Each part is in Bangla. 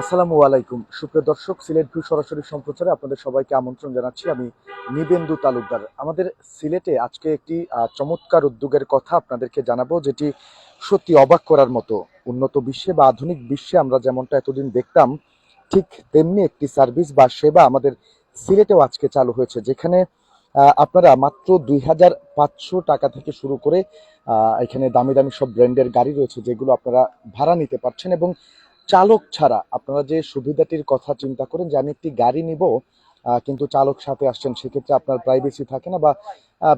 আসসালামু আলাইকুম। সুপ্রিয় দর্শক, সিলেট ভিউ সরাসরি সম্প্রচারে আপনাদের সবাইকে আমন্ত্রণ জানাচ্ছি। আমি নিবেন্দু তালুকদার। আমাদের সিলেটে আজকে একটি চমৎকার উদ্যোগের কথা আপনাদেরকে জানাব, যেটি সত্যি অবাক করার মতো। উন্নত বিশ্বে বা আধুনিক বিশ্বে আমরা যেমনটা এতদিন দেখতাম, ঠিক তেমনি একটি সার্ভিস বা সেবা আমাদের সিলেটেও আজকে চালু হয়েছে, যেখানে আপনারা মাত্র দুই হাজার পাঁচশো টাকা থেকে শুরু করে এখানে দামি দামি সব ব্র্যান্ডের গাড়ি রয়েছে, যেগুলো আপনারা ভাড়া নিতে পারছেন এবং চালক ছাড়া আপনারা যে সুবিধাটির কথা চিন্তা করেন যে আমি একটি গাড়ি নিব কিন্তু চালক সাথে আসছেন, সেক্ষেত্রে আপনার প্রাইভেসি থাকে না বা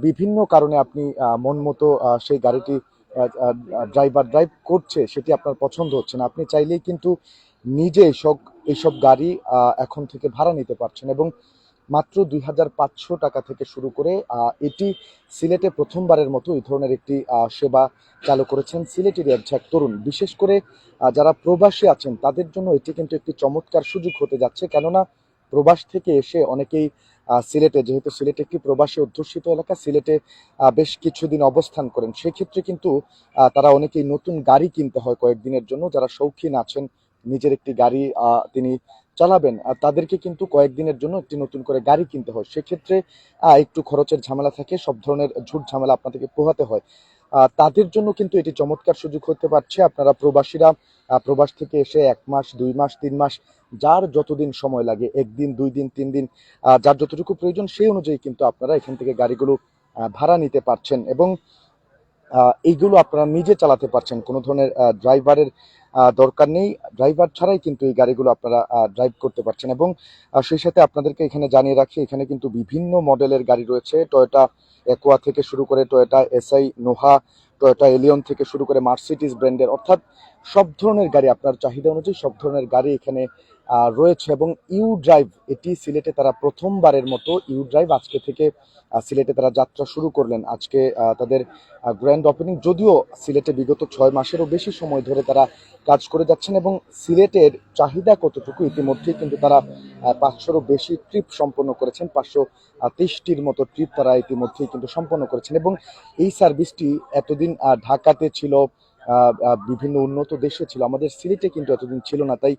বিভিন্ন কারণে আপনি মন মতো সেই গাড়িটি ড্রাইভার ড্রাইভ করছে, সেটি আপনার পছন্দ হচ্ছে না। আপনি চাইলেই কিন্তু নিজে সব এইসব গাড়ি এখন থেকে ভাড়া নিতে পারছেন এবং মাত্র দুই হাজার পাঁচশো টাকা থেকে শুরু করে এটি সিলেটে প্রথমবারের মতো এই ধরনের একটি সেবা চালু করেছেন সিলেটেরই একঝাক তরুণ। বিশেষ করে যারা প্রবাসী আছেন, তাদের জন্য এটি কিন্তু একটি চমৎকার সুযোগ হতে যাচ্ছে। কেননা, প্রবাস থেকে এসে অনেকেই সিলেটে, যেহেতু সিলেট একটি প্রবাসী অধ্যুষিত এলাকা, সিলেটে বেশ কিছুদিন অবস্থান করেন। সেক্ষেত্রে কিন্তু তারা অনেকেই নতুন গাড়ি কিনতে হয় কয়েকদিনের জন্য। যারা শৌখিন আছেন, নিজের একটি গাড়ি তিনি চালাবেন আর তাদেরকে কিন্তু কয়েকদিনের জন্য একটি নতুন করে গাড়ি কিনতে হয়। সেক্ষেত্রে একটু খরচের ঝামেলা থাকে, সব ধরনের ঝুট ঝামেলা আপনাদেরকে পোহাতে হয়। তাদের জন্য কিন্তু এটি চমৎকার সুযোগ হতে পারছে। আপনারা প্রবাসীরা প্রবাস থেকে এসে এক মাস, দুই মাস, তিন মাস, যার যতদিন সময় লাগে, একদিন, দুই দিন, তিন দিন যার যতটুকু প্রয়োজন সেই অনুযায়ী কিন্তু আপনারা এখান থেকে গাড়িগুলো ভাড়া নিতে পারছেন। এবং এইগুলো আপনারা নিজে চালাতে পারছেন। কোনো ধরনের ড্রাইভারের দরকার নেই। ড্রাইভার ছাড়াই কিন্তু এই গাড়িগুলো আপনারা ড্রাইভ করতে পারছেন এবং সেই সাথে আপনাদেরকে এখানে জানিয়ে রাখি এখানে কিন্তু বিভিন্ন মডেলের গাড়ি রয়েছে। টয়োটা একোয়া থেকে শুরু করে Toyota S I Noah Toyota Allion থেকে শুরু করে মার্সিডিজ ব্র্যান্ডের অর্থাৎ সব ধরনের গাড়ি আপনার চাহিদা অনুযায়ী সব ধরনের গাড়ি এখানে রয়েছে এবং ইউ ড্রাইভ, এটি সিলেটে তারা প্রথমবারের মতো ইউ ড্রাইভ আজকে থেকে সিলেটে তারা যাত্রা শুরু করলেন। আজকে তাদের গ্র্যান্ড ওপেনিং যদিও সিলেটে বিগত ছয় মাসেরও বেশি সময় ধরে তারা কাজ করে যাচ্ছেন এবং সিলেটের চাহিদা কতটুকু ইতিমধ্যেই কিন্তু তারা পাঁচশোরও বেশি ট্রিপ সম্পন্ন করেছেন, পাঁচশো তেইশটির মতো ট্রিপ তারা ইতিমধ্যেই কিন্তু সম্পন্ন করেছেন এবং এই সার্ভিসটি এতদিন ঢাকাতে ছিল বিভিন্ন উন্নত দেশে ছিল। আমাদের সিলেটে কিন্তু এতদিন ছিল না। তাই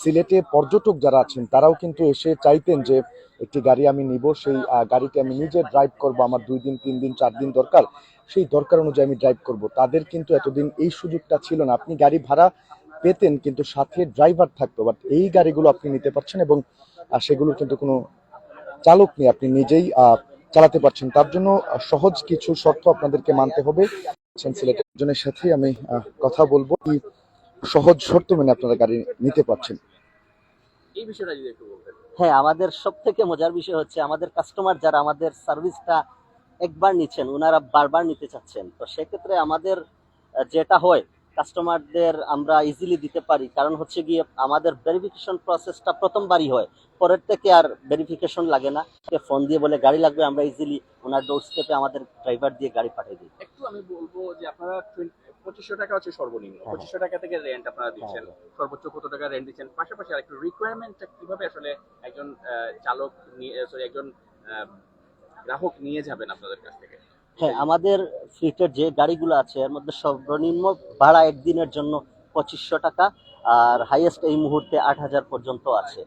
সিলেটে পর্যটক যারা আছেন, তারাও কিন্তু এসে চাইতেন যে একটি গাড়ি আমি নিব, সেই গাড়িটি আমি নিজে ড্রাইভ করব, আমার দুই দিন, তিন দিন, চার দিন দরকার, সেই দরকার অনুযায়ী আমি ড্রাইভ করব। তাদের কিন্তু এতদিন এই সুযোগটা ছিল না। আপনি গাড়ি ভাড়া পেতেন, কিন্তু সাথে ড্রাইভার থাকতো। বাট এই গাড়িগুলো আপনি নিতে পারছেন এবং সেগুলোর কিন্তু কোনো চালক নেই। আপনি নিজেই চালাতে পারছেন। তার জন্য সহজ কিছু শর্ত আপনাদেরকে মানতে হবে। আছেন সিলেটের একজনের সাথে আমি কথা বলব। কি সহজ শর্ত মানে আপনারা গাড়ি নিতে পারছেন? এই বিষয়টা যদি একটু হ্যাঁ আমাদের সব থেকে মজার বিষয় হচ্ছে আমাদের কাস্টমার যারা আমাদের সার্ভিসটা একবার নিচ্ছেন ওনারা বারবার নিতে চাচ্ছেন। তো সেক্ষেত্রে আমাদের যেটা হয় কাস্টমারদের আমরা ইজিলি দিতে পারি। কারণ হচ্ছে গিয়ে আমাদের ভেরিফিকেশন প্রসেসটা প্রথমবারই হয়। পরের থেকে আর ভেরিফিকেশন লাগে না। ফোন দিয়ে বলে গাড়ি লাগবে আমরা ইজিলি ওনার ডোর স্টেপে আমাদের ড্রাইভার দিয়ে গাড়ি পাঠিয়ে দিই। একটু আমি বলব যে আপনারা পঁচিশশো টাকা হচ্ছে সর্বনিম্ন। হ্যাঁ। পঁচিশশো টাকা থেকে রেন্ট আপনারা দিচ্ছেন। সর্বোচ্চ কত টাকা রেন্ট দিচ্ছেন? পাশাপাশি আরেকটু রিকোয়ারমেন্টটা কীভাবে আসলে একজন চালক নিয়ে সরি একজন গ্রাহক নিয়ে যাবেন আপনাদের কাছ থেকে? হ্যাঁ আমাদের ফ্লিটের যে গাড়িগুলো আছে, এর মধ্যে সর্বনিম্ন ভাড়া একদিনের জন্য পঁচিশশো টাকা আর হাইয়েস্ট এই মুহূর্তে আট হাজার পর্যন্ত আছে।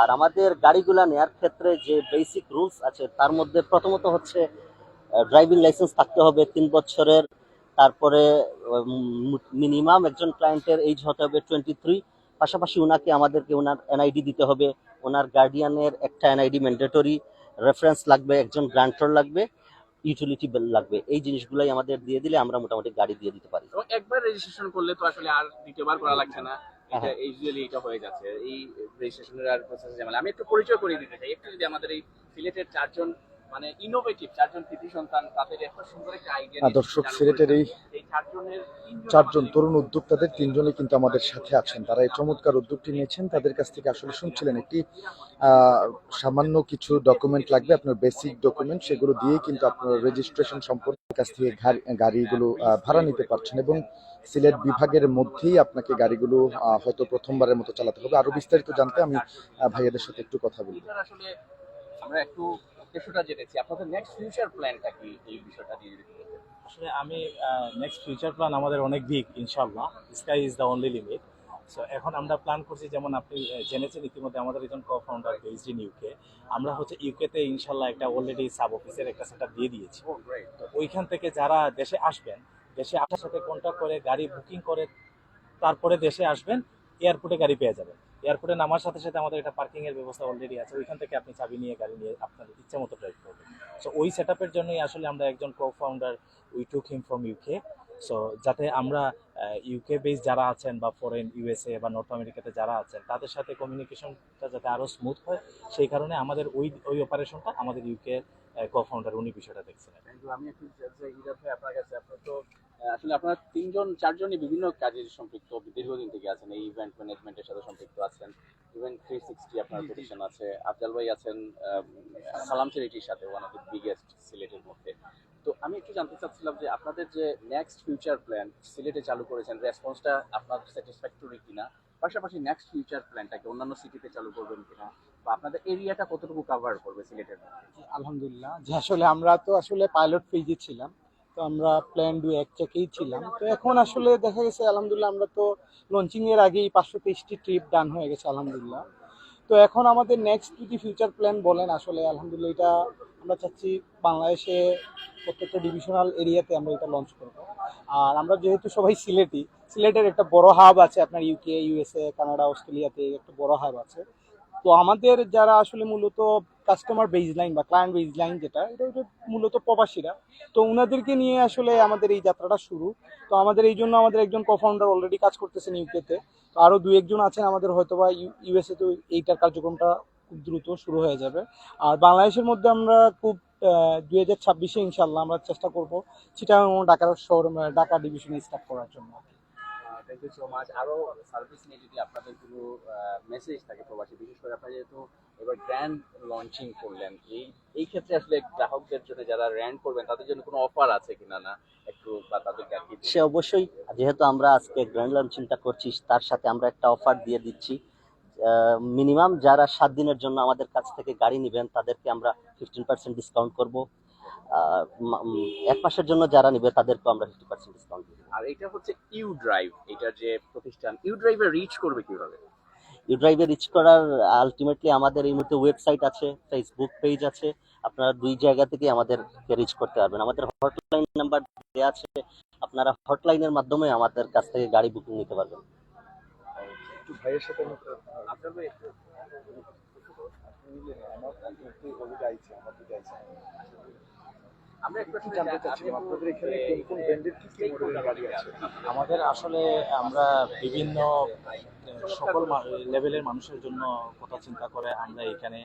আর আমাদের গাড়িগুলো নেয়ার ক্ষেত্রে যে বেসিক রুলস আছে, তার মধ্যে প্রথমত হচ্ছে ড্রাইভিং লাইসেন্স থাকতে হবে তিন বছরের, তারপরে মিনিমাম একজন ক্লায়েন্টের এইজ হতে হবে টোয়েন্টি থ্রি পাশাপাশি ওনাকে আমাদেরকে ওনার এনআইডি দিতে হবে। ওনার গার্ডিয়ানের একটা এনআইডি ম্যান্ডেটরি রেফারেন্স লাগবে, একজন গ্রান্টর লাগবে। ইউটিলিটি বিল লাগবে। এই জিনিসগুলাই আমাদের দিয়ে দিলে আমরা মোটামুটি গাড়ি দিয়ে দিতে পারি। এবং একবার রেজিস্ট্রেশন করলে তো আসলে আর দ্বিতীয়বার করা লাগছে না। এটা হ্যাঁ। ইউজুয়ালি এটা হয়ে যাচ্ছে। এই রেজিস্ট্রেশনের আর প্রসেস ঝামেলা। আমি একটু পরিচয় করিয়ে দিতে চাই। একটু যদি আমাদের এই সিলেটের চারজন মানে ইনোভেটিভ চারজন কৃতি সন্তান তাদের এত সুন্দর একটা আইডিয়া দর্শক সিলেটের এই চারজন তরুণ উদ্যোক্তাদের তিনজনই কিন্তু আমাদের সাথে আছেন। তারা এই চমৎকার উদ্যোগটি নিয়েছেন। তাদের কাছ থেকে আসলে শুনছিলেন একটি সামান্য কিছু ডকুমেন্ট লাগবে আপনার বেসিক ডকুমেন্ট সেগুলো দিয়েই কিন্তু আপনার রেজিস্ট্রেশন সম্পর্কে কাছ থেকে গাড়িগুলো ভাড়া নিতে পারছেন এবং সিলেট বিভাগের মধ্যেই আপনাকে গাড়িগুলো হয়তো প্রথমবারের মতো চালাতে হবে। আরও বিস্তারিত জানতে আমি ভাইয়াদের সাথে একটু কথা বলি। আমরা একটু উদ্দেশ্যটা জেনেছি। আপনাদের নেক্সট ফিউচার প্ল্যানটা কি? এই বিষয়টা বলতেন। আসলে আমি নেক্সট ফিউচার প্ল্যান আমাদের অনেক দিক ইনশাল্লাহ sky is the only limit so এখন আমরা প্ল্যান করছি যেমন আপনি জেনেছেন ইতিমধ্যে আমাদের একজন co founder based in UK আমরা হচ্ছে ইউকেতে ইনশাল্লাহ একটা অলরেডি সাব অফিসের একটা সেটআপ দিয়ে দিয়েছি। গ্রেট তো ওইখান থেকে যারা দেশে আসবেন দেশে আসার সাথে কন্ট্যাক্ট করে গাড়ি বুকিং করে তারপরে দেশে আসবেন। এয়ারপোর্টে গাড়ি পেয়ে যাবেন। এয়ারপোর্টে নামার সাথে সাথে আমাদের একটা পার্কিং এর ব্যবস্থা অলরেডি আছে। ওইখান থেকে আপনি চাবি নিয়ে গাড়ি নিয়ে আপনার ইচ্ছা মতো ড্রাইভ করবেন। সো ওই সেট আপের জন্যই আসলে আমরা একজন co founder we took him from UK so যাতে আমরা ইউকে বেস যারা আছেন বা ফরেন ইউএসএ বা নর্থ আমেরিকাতে যারা আছেন, তাদের সাথে কমিউনিকেশনটা যাতে আরও স্মুথ হয়। সেই কারণে আমাদের ওই ওই অপারেশনটা আমাদের ইউকে কো ফাউন্ডার উনি বিষয়টা দেখছিলেন আমি একটু আপনার কাছে, আপনার তো আসলে আপনারা তিনজন চারজনই বিভিন্ন কাজে সম্পৃক্ত দীর্ঘদিন থেকে আছেন এই ইভেন্ট ম্যানেজমেন্টের সাথে সম্পৃক্ত আছেন। ইভেন্ট থ্রি সিক্সটি আপনার প্রতিষ্ঠান আছে আফজাল ভাই আছেন সালাম চ্যারিটির সাথে ওয়ান অফ দ্য বিগেস্ট সিলেটের মধ্যে। তো আমি একটু জানতে চাচ্ছিলাম যে আপনাদের যে নেক্সট ফিউচার প্ল্যান সিলেটে চালু করেছেন রেসপন্সটা আপনার স্যাটিসফ্যাক্টরি কিনা? পাশাপাশি নেক্সট ফিউচার প্ল্যানটাকে অন্যান্য সিটিতে চালু করবেন কিনা? বা আপনাদের এরিয়াটা কতটুকু কভার করবে সিলেটের আলহামদুলিল্লাহ। যে আসলে আমরা তো আসলে পাইলট ফেজে ছিলাম। তো আমরা প্ল্যান ডু এক চেকেই ছিলাম। তো এখন আসলে দেখা গেছে, আলহামদুলিল্লাহ আমরা তো লঞ্চিং এর আগেই পাঁচশো তেইশটি ট্রিপ ডান হয়ে গেছে, আলহামদুলিল্লাহ। তো এখন আমাদের নেক্সট যদি ফিউচার প্ল্যান বলেন আসলে, আলহামদুলিল্লাহ এটা আমরা চাচ্ছি বাংলাদেশে প্রত্যেকটা ডিভিশনাল এরিয়াতে আমরা এটা লঞ্চ করব। আর আমরা যেহেতু সবাই সিলেটি, সিলেটের একটা বড় হাব আছে আপনার ইউকে ইউএসএ কানাডা অস্ট্রেলিয়াতে একটা বড় হাব আছে। তো আমাদের যারা আসলে মূলত কাস্টমার বেজ লাইন বা ক্লায়েন্ট বেজ লাইন যেটা, এটা এটা মূলত প্রবাসীরা। তো ওনাদেরকে নিয়ে আসলে আমাদের এই যাত্রাটা শুরু। তো আমাদের এই জন্য আমাদের একজন কো-ফাউন্ডার অলরেডি কাজ করতেছেন ইউকেতে তো আরও দু একজন আছেন আমাদের হয়তো বা ইউএসএ তো এইটার কার্যক্রমটা খুব দ্রুত শুরু হয়ে যাবে। আর বাংলাদেশের মধ্যে আমরা খুব দুই হাজার ছাব্বিশে ইনশাল্লাহ আমরা চেষ্টা করব সেটা ও ঢাকার শহর ঢাকা ডিভিশনে স্টার্ট করার জন্য। থ্যাংক ইউ সো মাচ আরও সার্ভিস নিয়ে যদি আপনাদের কোনো মেসেজ থাকে প্রবাসী, বিশেষ করে আপনারা যেহেতু এবার গ্র্যান্ড লঞ্চিং করলেন, এই এই ক্ষেত্রে আসলে গ্রাহকদের জন্য যারা র্যান্ড করবেন, তাদের জন্য কোনো অফার আছে কিনা না? একটু বা তাদেরকে আর সে অবশ্যই, যেহেতু আমরা আজকে গ্র্যান্ড লঞ্চিংটা করছি, তার সাথে আমরা একটা অফার দিয়ে দিচ্ছি। মিনিমাম যারা সাত দিনের জন্য আমাদের কাছ থেকে গাড়ি নেবেন, তাদেরকে আমরা ফিফটিন পার্সেন্ট ডিসকাউন্ট করব। এক মাসের জন্য যারা নেবে তাদেরকে আমরা ফিফটি পার্সেন্ট ডিসকাউন্ট দিব আর এটা হচ্ছে ইউ ড্রাইভ এটা যে প্রতিষ্ঠান ইউ ড্রাইভে রিচ করবে কীভাবে? ইউ ড্রাইভে রিচ করার আলটিমেটলি আমাদের এই মুহূর্তে ওয়েবসাইট আছে ফেসবুক পেজ আছে আপনারা দুই জায়গা থেকে আমাদেরকে রিচ করতে পারবেন। আমাদের হটলাইন নাম্বার দেওয়া আছে আপনারা হটলাইনের মাধ্যমে আমাদের কাছ থেকে গাড়ি বুকিং নিতে পারবেন। ভাইয়ের সাথে আপনার আমরা একটু কি জানতে চাচ্ছিলাম? আপনাদের এখানে কোন কোন ব্র্যান্ডের কি কি মডেলের গাড়ি আছে? আমাদের আসলে আমরা বিভিন্ন সকল লেভেলের মানুষের জন্য কথা চিন্তা করে, আমরা এখানে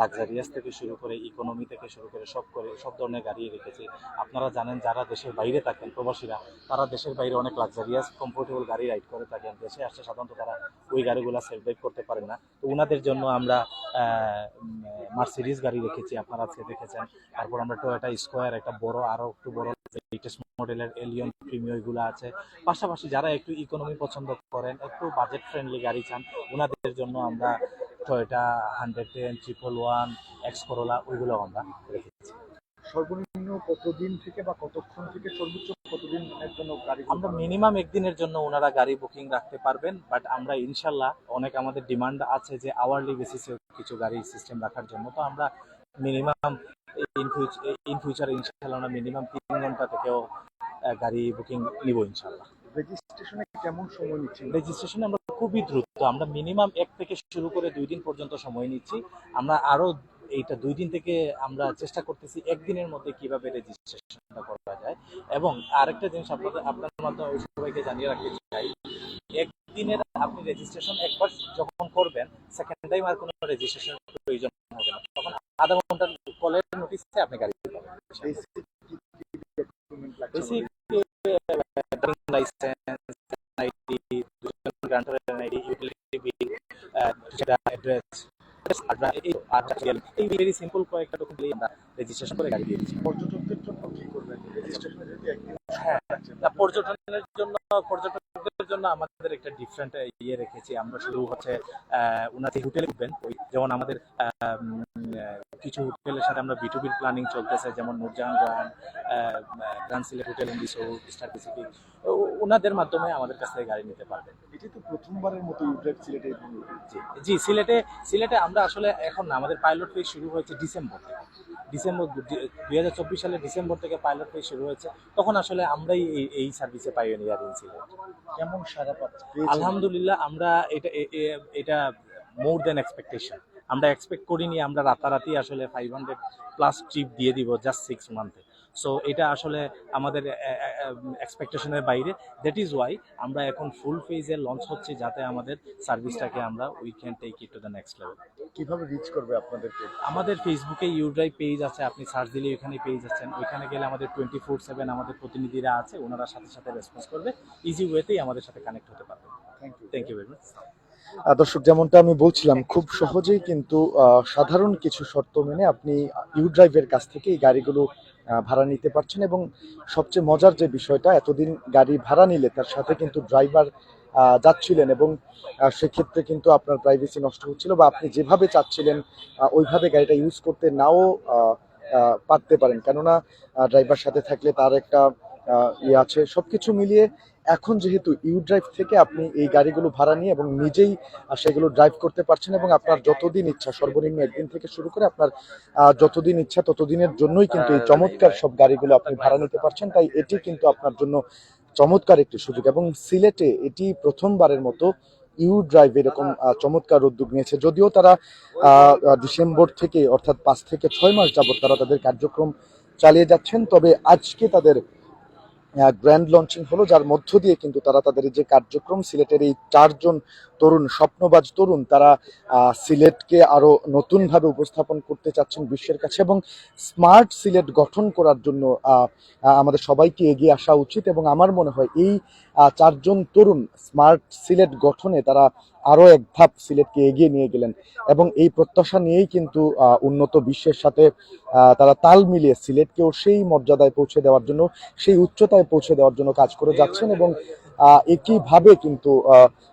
লাক্সারিয়াস থেকে শুরু করে ইকোনমি থেকে শুরু করে সব করে, সব ধরনের গাড়ি রেখেছি। আপনারা জানেন, যারা দেশের বাইরে থাকেন, প্রবাসীরা, তারা দেশের বাইরে অনেক লাক্সারিয়াস কমফোর্টেবল গাড়ি রাইড করে থাকেন। দেশে আসছে সাধারণত তারা ওই গাড়িগুলো ড্রাইভ করতে পারেন না। তো ওনাদের জন্য আমরা মার্সিডিজ গাড়ি রেখেছি, আপনারা আজকে দেখেছেন। তারপর আমরা টয়োটা স্কোয়ার একটা বড়, আরও একটু বড় লেটেস্ট মডেলের এলিয়ন প্রিমিয়ারগুলো আছে। পাশাপাশি যারা একটু ইকোনমি পছন্দ করেন একটু বাজেট ফ্রেন্ডলি গাড়ি চান ওনাদের জন্য আমরা Toyota hundred ten triple one X Corolla ওইগুলো আমরা রেখেছি সর্বনিম্ন কতদিন থেকে বা কতক্ষণ থেকে সর্বোচ্চ কতদিনের জন্য গাড়ি আমরা মিনিমাম একদিনের জন্য ওনারা গাড়ি বুকিং রাখতে পারবেন বাট আমরা ইনশাল্লাহ অনেক আমাদের ডিমান্ড আছে যে আওয়ারলি বেসিসে কিছু গাড়ি সিস্টেম রাখার জন্য। তো আমরা মিনিমাম ইন ফিউচার ইনশাল্লাহ আমরা মিনিমাম তিন ঘণ্টা থেকেও গাড়ি বুকিং নিব ইনশাল্লাহ রেজিস্ট্রেশনে কেমন সময় নিচ্ছেন? রেজিস্ট্রেশনে আমরা খুবই দ্রুত আমরা মিনিমাম এক থেকে শুরু করে দুই দিন পর্যন্ত সময় নিচ্ছি। আমরা আরও এইটা দুই দিন থেকে আমরা চেষ্টা করতেছি একদিনের মধ্যে কীভাবে রেজিস্ট্রেশনটা করা যায়। এবং আরেকটা জিনিস আপনাদের আপনার মাধ্যমে সবাইকে জানিয়ে রাখতে চাই একদিনের আপনি রেজিস্ট্রেশন একবার যখন করবেন সেকেন্ড টাইম আর কোনো রেজিস্ট্রেশন প্রয়োজন হবে না। তখন আধা ঘণ্টার কলের নোটিসে আপনি গাড়ি পাবেন। Licence ID ID utility bill address এই ভেরি সিম্পল কয়েকটা ডকুমেন্ট আমরা রেজিস্ট্রেশন করে গাড়ি দিয়ে পর্যটকদের জন্য কি করবেন? রেজিস্ট্রেশনে যদি একদিন হ্যাঁ পর্যটনের জন্য পর্যটকদের এর জন্য আমাদের একটা ডিফারেন্ট ইয়ে রেখেছি। আমরা শুধু হচ্ছে উনাতে হোটেলে উঠবেন ওই যেমন আমাদের কিছু হোটেলের সাথে আমরা বিটুবির প্ল্যানিং চলতেছে যেমন Nurjahan grand grand Sylhet hotel and resort Star Pacific ওনাদের মাধ্যমে আমাদের কাছ থেকে গাড়ি নিতে পারবেন। এটি তো প্রথমবারের মতো ইউড্রাইভ সিলেটে জি জি সিলেটে সিলেটে আমরা আসলে এখন না আমাদের পাইলট ফেজ শুরু হয়েছে ডিসেম্বর থেকে। ডিসেম্বর দুই হাজার চব্বিশ সালের ডিসেম্বর থেকে পাইলট ফেজ শুরু হয়েছে। তখন আসলে আমরাই এই এই সার্ভিসে পাইওনিয়ার ইন সিলেট কেমন সারা পাচ্ছি আলহামদুলিল্লাহ আমরা এটা এটা মোর দেন এক্সপেকটেশন আমরা এক্সপেক্ট করিনি আমরা রাতারাতি আসলে ফাইভ হান্ড্রেড প্লাস ট্রিপ দিয়ে দিব জাস্ট সিক্স মান্থে সো এটা আসলে আমাদের এক্সপেকটেশনের বাইরে। দ্যাট ইজ ওয়াই আমরা এখন ফুল ফেজে লঞ্চ হচ্ছে যাতে আমাদের সার্ভিসটাকে আমরা we can take it to the next level কীভাবে রিচ করবে আপনাদেরকে? আমাদের ফেসবুকে ইউড্রাইভ পেজ আছে আপনি সার্চ দিলে ওইখানে পেজ আছেন ওইখানে গেলে আমাদের টোয়েন্টি ফোর সেভেন আমাদের প্রতিনিধিরা আছে ওনারা সাথে সাথে রেসপন্স করবে। ইজি ওয়েতেই আমাদের সাথে কানেক্ট হতে পারবে। Thank you thank you very much দর্শক যেমনটা আমি বলছিলাম খুব সহজেই কিন্তু সাধারণ কিছু শর্ত মেনে আপনি ইউ ড্রাইভের কাছ থেকে এই গাড়িগুলো ভাড়া নিতে পারছেন এবং সবচেয়ে মজার যে বিষয়টা, এতদিন গাড়ি ভাড়া নিলে তার সাথে কিন্তু ড্রাইভার যাচ্ছিলেন এবং সেক্ষেত্রে কিন্তু আপনার প্রাইভেসি নষ্ট হচ্ছিল বা আপনি যেভাবে চাচ্ছিলেন ওইভাবে গাড়িটা ইউজ করতে নাও পারতে পারেন। কেননা ড্রাইভার সাথে থাকলে তার একটা ইয়ে আছে। সবকিছু মিলিয়ে এখন যেহেতু ইউ ড্রাইভ থেকে আপনি এই গাড়িগুলো ভাড়া নিয়ে এবং নিজেই সেগুলো ড্রাইভ করতে পারছেন এবং আপনার যতদিন ইচ্ছা, সর্বনিম্ন একদিন থেকে শুরু করে আপনার যতদিন ইচ্ছা, ততদিনের জন্যই কিন্তু এই চমৎকার সব গাড়িগুলো আপনি ভাড়া নিতে পারছেন। তাই এটি কিন্তু আপনার জন্য চমৎকার একটি সুযোগ এবং সিলেটে এটি প্রথমবারের মতো ইউ ড্রাইভ এরকম চমৎকার উদ্যোগ নিয়েছে। যদিও তারা ডিসেম্বর থেকে অর্থাৎ পাঁচ থেকে ছয় মাস যাবত তারা তাদের কার্যক্রম চালিয়ে যাচ্ছেন, তবে আজকে তাদের গ্র্যান্ড লঞ্চিং হলো যার মধ্য দিয়ে কিন্তু তারা তাদের যে কার্যক্রম সিলেটের এই চারজন তরুণ, স্বপ্নবাজ তরুণ, তারা সিলেটকে আরও নতুনভাবে উপস্থাপন করতে চাচ্ছেন বিশ্বের কাছে এবং স্মার্ট সিলেট গঠন করার জন্য আমাদের সবাইকে এগিয়ে আসা উচিত এবং আমার মনে হয় এই চারজন তরুণ স্মার্ট সিলেট গঠনে তারা আরও এক ধাপ সিলেটকে এগিয়ে নিয়ে গেলেন এবং এই প্রত্যাশা নিয়েই কিন্তু উন্নত বিশ্বের সাথে তারা তাল মিলিয়ে সিলেটকেও সেই মর্যাদায় পৌঁছে দেওয়ার জন্য, সেই উচ্চতায় পৌঁছে দেওয়ার জন্য কাজ করে যাচ্ছেন এবং একইভাবে কিন্তু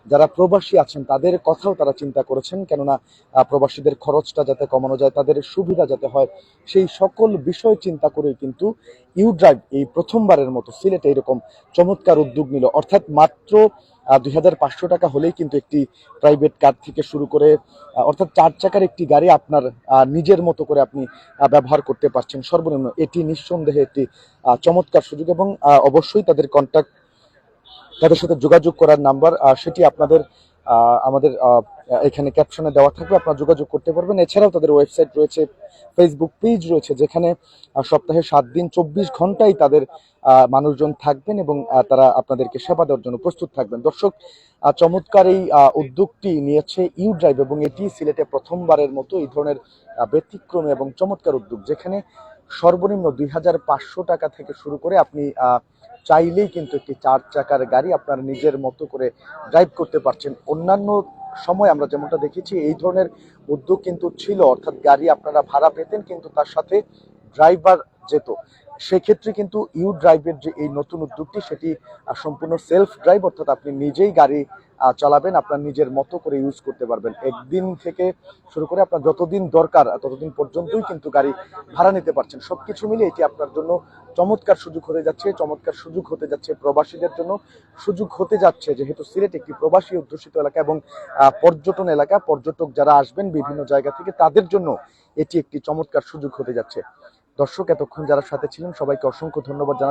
যারা প্রবাসী আছেন, তাদের কথাও তারা চিন্তা করেছেন। কেননা প্রবাসীদের খরচটা যাতে কমানো যায়, তাদের সুবিধা যাতে হয়, সেই সকল বিষয় চিন্তা করেই কিন্তু ইউ ড্রাইভ এই প্রথমবারের মতো সিলেটে এরকম চমৎকার উদ্যোগ নিল। অর্থাৎ মাত্র দুই হাজার পাঁচশো টাকা হলেই কিন্তু একটি প্রাইভেট কার থেকে শুরু করে অর্থাৎ চার চাকার একটি গাড়ি আপনার নিজের মতো করে আপনি ব্যবহার করতে পারছেন। সর্বনিম্ন এটি নিঃসন্দেহে একটি চমৎকার সুযোগ এবং অবশ্যই তাদের কন্ট্যাক্ট তাদের সাথে যোগাযোগ করার নাম্বার সেটি আপনাদের আমাদের এখানে ক্যাপশনে দেওয়া থাকবে, আপনারা যোগাযোগ করতে পারবেন। এছাড়াও তাদের ওয়েবসাইট রয়েছে ফেসবুক পেজ রয়েছে, যেখানে সপ্তাহে সাত দিন চব্বিশ ঘন্টাই তাদের মানুষজন থাকবেন এবং তারা আপনাদেরকে সেবা দেওয়ার জন্য প্রস্তুত থাকবেন। দর্শক চমৎকার এই উদ্যোগটি নিয়েছে ইউ ড্রাইভ এবং এটি সিলেটে প্রথমবারের মতো এই ধরনের ব্যতিক্রমী এবং চমৎকার উদ্যোগ, যেখানে সর্বনিম্ন দুই হাজার পাঁচশো টাকা থেকে শুরু করে আপনি চাইলেই কিন্তু একটি চার চাকার গাড়ি আপনার নিজের মতো করে ড্রাইভ করতে পারছেন। অন্যান্য সময় আমরা যেমনটা দেখেছি, এই ধরনের উদ্যোগ কিন্তু ছিল, অর্থাৎ গাড়ি আপনারা ভাড়া পেতেন কিন্তু তার সাথে ড্রাইভার যেত। সেক্ষেত্রে কিন্তু ইউ ড্রাইভের যে এই নতুন উদ্যোগটি, সেটি সম্পূর্ণ সেলফ ড্রাইভ অর্থাৎ আপনি নিজেই গাড়ি চালাবেন, আপনার নিজের মতো করে ইউজ করতে পারবেন। একদিন থেকে শুরু করে আপনার যতদিন দরকার, ততদিন পর্যন্তই কিন্তু গাড়ি ভাড়া নিতে পারছেন। সবকিছু মিলে এটি আপনার জন্য চমৎকার সুযোগ হতে যাচ্ছে, চমৎকার সুযোগ হতে যাচ্ছে প্রবাসীদের জন্য। সুযোগ হতে যাচ্ছে যেহেতু সিলেট একটি প্রবাসী অধ্যুষিত এলাকা এবং পর্যটন এলাকা। পর্যটক যারা আসবেন বিভিন্ন জায়গা থেকে তাদের জন্য এটি একটি চমৎকার সুযোগ হতে যাচ্ছে। দর্শক, এতক্ষণ যারা সাথে ছিলেন, সবাইকে অসংখ্য ধন্যবাদ